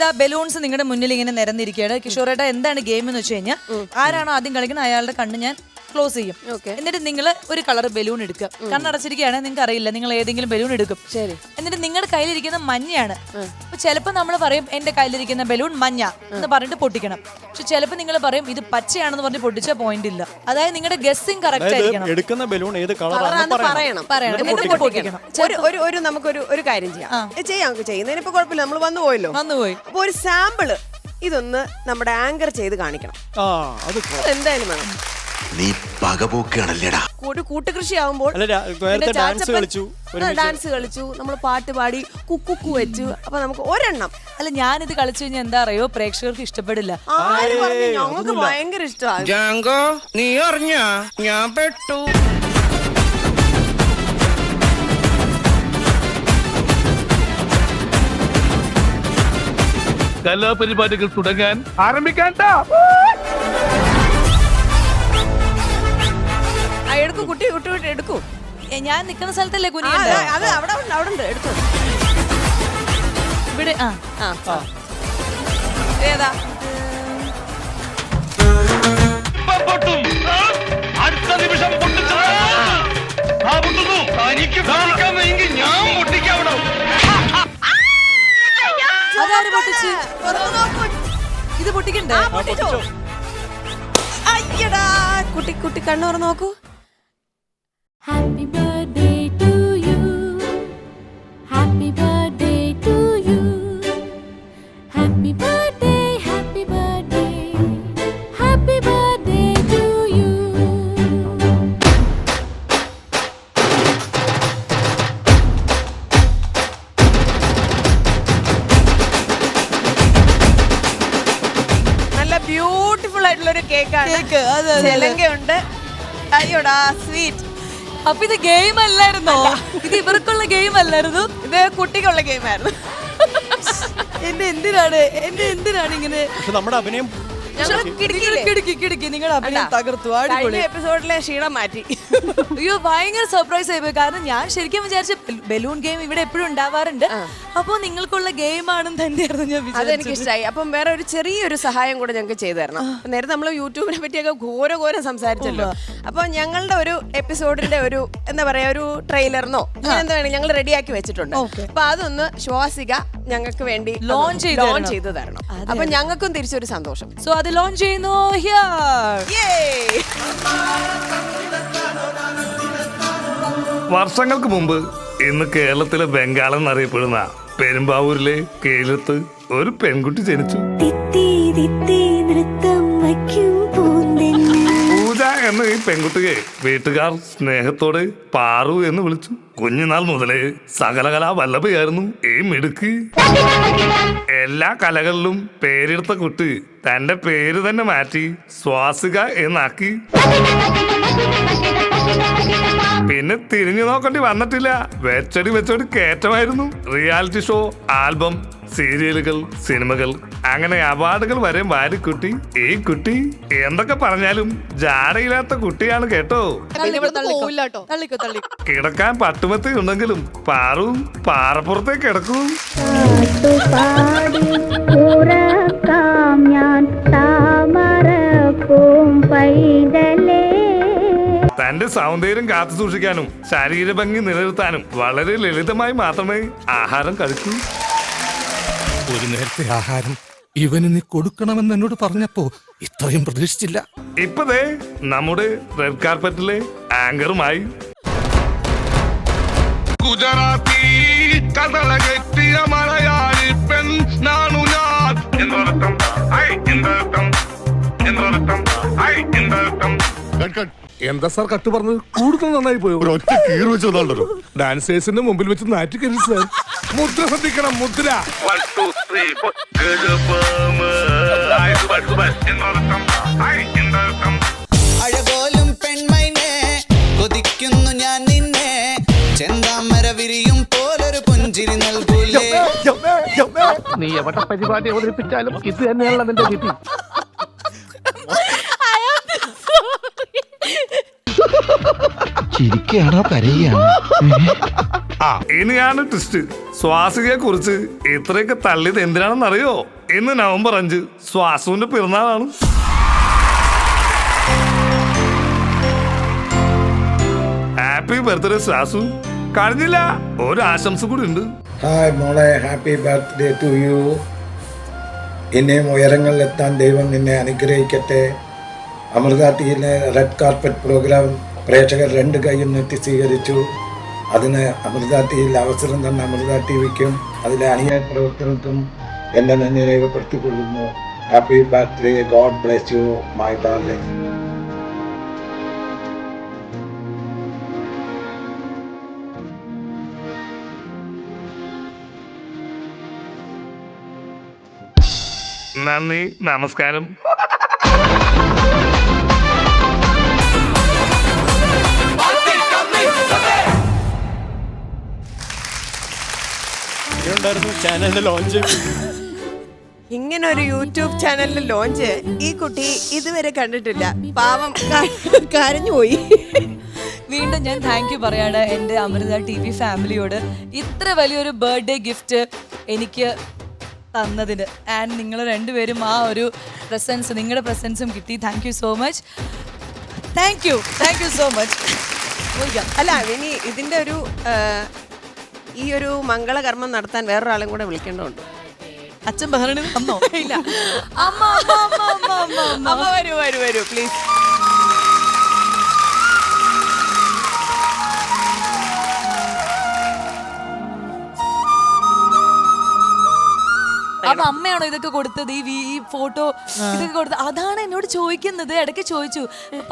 ഇതാ ബലൂൺസ് നിങ്ങളുടെ മുന്നിൽ ഇങ്ങനെ നിരന്നിരിക്കുകയാണ്. കിഷോറേട്ട എന്താണ് ഗെയിം എന്ന് വെച്ച് കഴിഞ്ഞാൽ ആരാണോ ആദ്യം കളിക്കുന്നത്? അയാളുടെ കണ്ണ് ഞാൻ ക്ലോസ് ചെയ്യും. എന്നിട്ട് നിങ്ങൾ ഒരു കളർ ബലൂൺ എടുക്കുക. കണ്ണടച്ചിരിക്കുകയാണ് നിങ്ങൾക്ക് അറിയില്ല നിങ്ങൾ ഏതെങ്കിലും ബലൂൺ എടുക്കും. ശരി. എന്നിട്ട് നിങ്ങളുടെ കയ്യിലിരിക്കുന്ന മഞ്ഞയാണ്. അപ്പൊ ചിലപ്പോൾ നമ്മൾ പറയും എന്റെ കയ്യിലിരിക്കുന്ന ബലൂൺ മഞ്ഞ എന്ന് പറഞ്ഞിട്ട് പൊട്ടിക്കണം. പക്ഷെ ചിലപ്പോൾ നിങ്ങൾ പറയും ഇത് പച്ചയാണെന്ന് പറഞ്ഞ് പൊട്ടിച്ച പോയിന്റ് ഇല്ല. അതായത് നിങ്ങളുടെ ഗസ്സിംഗ് കറക്റ്റ് ആയിരിക്കണം. എടുക്കുന്ന ബലൂൺ ഏത് കളറാണെന്ന് പറയണം. പറയണം. എന്നിട്ട് പൊട്ടിക്കണം. ഒരു ഒരു ഒരു നമുക്കൊരു ഒരു കാര്യം ചെയ്യാം. ഇത് ചെയ്യാം നമുക്ക് ചെയ്യുന്നതിനിപ്പോ കുഴപ്പമില്ല. നമ്മൾ വന്നു പോയല്ലോ. വന്നു പോയി. അപ്പൊ ഒരു സാമ്പിൾ ഇതൊന്ന് നമ്മുടെ ആങ്കർ ചെയ്ത് കാണിക്കണം. ആ അത് എന്തായാലും വേണം. നീ പകപോക്കാണല്ലേടാ ഒരു കൂട്ടുകൃഷി ആവുമ്പോൾ അല്ല, രാ- നേരത്തെ പിന്നെ ഡാൻസ് ചാച്ചപ്പൻ- കളിച്ചു, ആ, ഒരുമിച്ച്. ഡാൻസ് കളിച്ചു നമ്മൾ പാട്ട് പാടി കുക്കുക്കു വെച്ചു. അപ്പൊ നമുക്ക് ഒരെണ്ണം. അല്ല ഞാനിത് കളിച്ചു കഴിഞ്ഞാൽ എന്താ അറിയോ? പ്രേക്ഷകർക്ക് ഇഷ്ടപ്പെടില്ല. ആര് പറഞ്ഞു? ഞങ്ങൾക്ക് ഭയങ്കര ഇഷ്ടമാണ്. ജാങ്കോ നീ അറിഞ്ഞ? ഞാൻ പെട്ടു. കലാപരിപാടികൾ തുടങ്ങാൻ ആരംഭിക്കാൻ എടുക്കൂ കുട്ടി കുട്ടി എടുക്കൂ. ഞാൻ നിൽക്കുന്ന സ്ഥലത്തല്ലേ കുനി അത് അവിടെ ഉണ്ട് അവിടെ ഉണ്ട് എടുത്തു. ഇവിടെ ആ. ആ ഏതാ? പൊട്ടും അടുത്ത നിമിഷം പൊട്ടിച്ചത് ആ പൊട്ടുന്നു. തനിക്ക് പൊട്ടിക്കാൻ വയ്യെങ്കിൽ ഞാൻ പൊട്ടിക്കാവണം. അതാര് പൊട്ടിച്ച്? ഇത് പൊട്ടിക്കണ്ടേ? കുട്ടി കുട്ടി കുട്ടി കണ്ണൂർ നോക്കൂ. ബ്യൂട്ടിഫുൾ ആയിട്ടുള്ള ഒരു കേക്കാണ് സ്വീറ്റ് അപ്പൊ ഇത് ഗെയിം അല്ലായിരുന്നോ? ഇത് ഇവർക്കുള്ള ഗെയിം അല്ലായിരുന്നു? ഇത് കുട്ടിക്കുള്ള ഗെയിമായിരുന്നു എന്റെ എന്തിനാണ് എന്റെ എന്തിനാണ് ഇങ്ങനെ പക്ഷെ നമ്മുടെ അഭിനയം കിടക്കി കിടക്കി. നിങ്ങളുടെ അഭിനയം തകർത്തു. അടിപൊളി. എപ്പിസോഡിലെ ക്ഷീണം മാറ്റി. അയ്യോ ഭയങ്കര സർപ്രൈസ് ആയിപ്പോയി കാരണം ഞാൻ ശരിക്കും വിചാരിച്ച ബലൂൺ ഗെയിം ഇവിടെ എപ്പോഴും ഉണ്ടാവാറുണ്ട്. അപ്പൊ നിങ്ങൾക്കുള്ള ഗെയിം ആണെന്ന് തന്നെയായിരുന്നു ഞാൻ അതെനിക്ക് എനിക്ക് ഇഷ്ടമായി അപ്പം വേറെ ഒരു ചെറിയൊരു സഹായം കൂടെ ഞങ്ങൾക്ക് ചെയ്തു തരണം. നേരത്തെ നമ്മൾ യൂട്യൂബിനെ പറ്റിയൊക്കെ ഘോര ഘോരം സംസാരിച്ചല്ലോ. അപ്പൊ ഞങ്ങളുടെ ഒരു എപ്പിസോഡിന്റെ ഒരു എന്താ പറയാ ഒരു ട്രെയിലറിനോ എന്താ വേണം ഞങ്ങൾ റെഡിയാക്കി വെച്ചിട്ടുണ്ട്. അപ്പൊ അതൊന്ന് ശ്വാസിക ഞങ്ങൾക്ക് വേണ്ടി ലോഞ്ച് ചെയ്ത് ലോഞ്ച് തരണം. ചെയ്ത് തരണം. അപ്പൊ ഞങ്ങൾക്കും തിരിച്ചൊരു സന്തോഷം. സോ അത് ലോഞ്ച് ചെയ്യുന്നു ഹിയർ Yay! വർഷങ്ങൾക്ക് മുമ്പ് ഇന്ന് കേരളത്തിലെ ബംഗാൾ എന്നറിയപ്പെടുന്ന പെരുമ്പാവൂരിലെ കേരളത്ത് ഒരു പെൺകുട്ടി ജനിച്ചു. തിത്തി തിത്തി നൃത്തം വയ്ക്കും പൂന്തെന്ന് പൂജ എന്ന ഈ പെൺകുട്ടിയെ വീട്ടുകാർ സ്നേഹത്തോടെ പാറു എന്ന് വിളിച്ചു. കുഞ്ഞുനാൾ മുതലേ സകലകലാ വല്ലഭയായിരുന്നു ഈ മിടുക്ക്. എല്ലാ കലകളിലും പേരെടുത്ത കുട്ടി തന്റെ പേര് തന്നെ മാറ്റി സ്വാസിക എന്നാക്കി. പിന്നെ തിരിഞ്ഞു നോക്കേണ്ടി വന്നിട്ടില്ല. വെച്ചടി വെച്ചടി കയറ്റമായിരുന്നു. റിയാലിറ്റി ഷോ ആൽബം സീരിയലുകൾ സിനിമകൾ അങ്ങനെ അവാർഡുകൾ വരെ വാരിക്കുട്ടി. ഈ കുട്ടി എന്തൊക്കെ പറഞ്ഞാലും ജാടയില്ലാത്ത കുട്ടിയാണ് കേട്ടോ. കിടക്കാൻ പട്ടുമത്തി ഉണ്ടെങ്കിലും പാറും പാറപ്പുറത്തേ കിടക്കും. തന്റെ സൗന്ദര്യം കാത്തു സൂക്ഷിക്കാനും ശരീരഭംഗി നിലനിർത്താനും വളരെ ലളിതമായി മാത്രമേ ആഹാരം കഴിക്കൂ. ഒരു നേരത്തെ ആഹാരം ഇവന് നീ കൊടുക്കണമെന്ന് എന്നോട് പറഞ്ഞപ്പോ ഇത്രയും പ്രതീക്ഷിച്ചില്ല. ഇപ്പതേ നമ്മുടെ റെഡ് കാർപ്പറ്റിലെ ആങ്കറുമായി. ഗുജറാത്തി കഥളകെത്തിയ മലയാളി പെൺ നാണു ഞാൻ. എന്നർത്ഥം ഐ എന്നർത്ഥം എന്നർത്ഥം ഐ എന്നർത്ഥം എന്താ സാർ കട്ട് പറഞ്ഞത്? കൂടുതൽ നന്നായി പോയോ? ഒറ്റ കീറ് വെച്ചതാണല്ലോ ഡാൻസേഴ്സിന്റെ മുമ്പിൽ വെച്ച് നാറ്റിക്കരുത് സാർ. മുദ്ര ശ്രദ്ധിക്കണം മുദ്ര. ഐ എന്നർത്ഥം അഴകോലും പെൺമൈനെ കൊതിക്കുന്നു ഞാൻ നിന്നെ. ചെന്താമര വിരിയും പോലൊരു പുഞ്ചിരി നൽകൂലേ. നീ എവിടെ പരിപാടി അവതരിപ്പിച്ചാലും ഇത് തന്നെയാണ് അതിന്റെ വിധി. ചിരിക്കുകയാണോ കരയുകയാണോ? ഇനിയാണ് ട്വിസ്റ്റ് സ്വാസികയെ കുറിച്ച് ഇത്രയൊക്കെ തള്ളിയത് എന്തിനാണെന്നറിയോ? ഇന്ന് നവംബർ അഞ്ച്. സ്വാസുവിന്റെ പിറന്നാളാണ്. Happy birthday Swasu. കഴിഞ്ഞില്ല. ഒരു ആശംസ കൂടി ഉണ്ട്. ഹായ് മോളെ. ഹാപ്പി ബർത്ത്ഡേ ടു യു ഇനിയും ഉയരങ്ങളിലെത്താൻ ദൈവം നിന്നെ അനുഗ്രഹിക്കട്ടെ. അമൃത ടിയിലെ റെഡ് കാർപ്പറ്റ് പ്രോഗ്രാം പ്രേക്ഷകർ രണ്ട് കൈയും നീട്ടി സ്വീകരിച്ചു. അതിന് അമൃത ടിയിൽ അവസരം തന്ന അമൃത ടി വിക്കും അതിലെ അണിയ പ്രവർത്തനത്തും എന്റെ നന്ദി രേഖപ്പെടുത്തിക്കൊള്ളുന്നു happy birthday God bless you my darling നന്ദി നമസ്കാരം. ഉണ്ടായിരുന്നു ചാനലിന്റെ ലോഞ്ച് ഇങ്ങനെ ഒരു യൂട്യൂബ് ചാനലിൽ ലോഞ്ച് ഈ കുട്ടി ഇതുവരെ കണ്ടിട്ടില്ല. പാവം കരഞ്ഞു കരഞ്ഞുപോയി വീണ്ടും ഞാൻ താങ്ക് യു പറയാണ് എന്റെ അമൃത ടി വി ഫാമിലിയോട് ഇത്ര വലിയൊരു ബർത്ത്ഡേ ഗിഫ്റ്റ് എനിക്ക് തന്നതിന്. ആൻഡ് നിങ്ങൾ രണ്ടുപേരും ആ ഒരു പ്രസൻസ് നിങ്ങളുടെ പ്രസൻസും കിട്ടി. Thank you so much thank you thank you so much അല്ല ഇനി ഇതിന്റെ ഒരു ഈ ഒരു മംഗളകർമ്മം നടത്താൻ വേറൊരാളും കൂടെ വിളിക്കേണ്ടതുണ്ട്. അച്ഛൻ ബഹറിന് വന്നോ ഇല്ല. അമ്മ അമ്മ അമ്മ അമ്മ അമ്മ അമ്മ. അമ്മ വരൂ വരൂ വരൂ പ്ലീസ് അപ്പൊ അമ്മയാണോ ഇതൊക്കെ കൊടുത്തത്? ഈ ഈ ഫോട്ടോ ഇതൊക്കെ കൊടുത്തത് അതാണ് എന്നോട് ചോദിക്കുന്നത്. ഇടയ്ക്ക് ചോദിച്ചു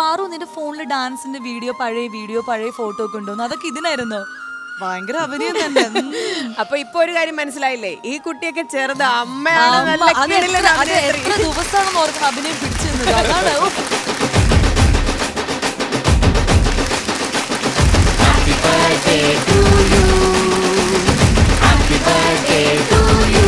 പാറു നിന്റെ ഫോണിൽ ഡാൻസിന്റെ വീഡിയോ പഴയ വീഡിയോ പഴയ ഫോട്ടോ ഒക്കെ ഉണ്ടോന്ന്? അതൊക്കെ ഇതിനായിരുന്നു? ഭയങ്കര അഭിനയം തന്നെ. അപ്പൊ ഇപ്പൊ ഒരു കാര്യം മനസ്സിലായില്ലേ? ഈ കുട്ടിയൊക്കെ ചെറുത് അമ്മയാണ് അത് അഭിനയം പിടിച്ചിരുന്നത്. Happy birthday to you. Happy birthday to you.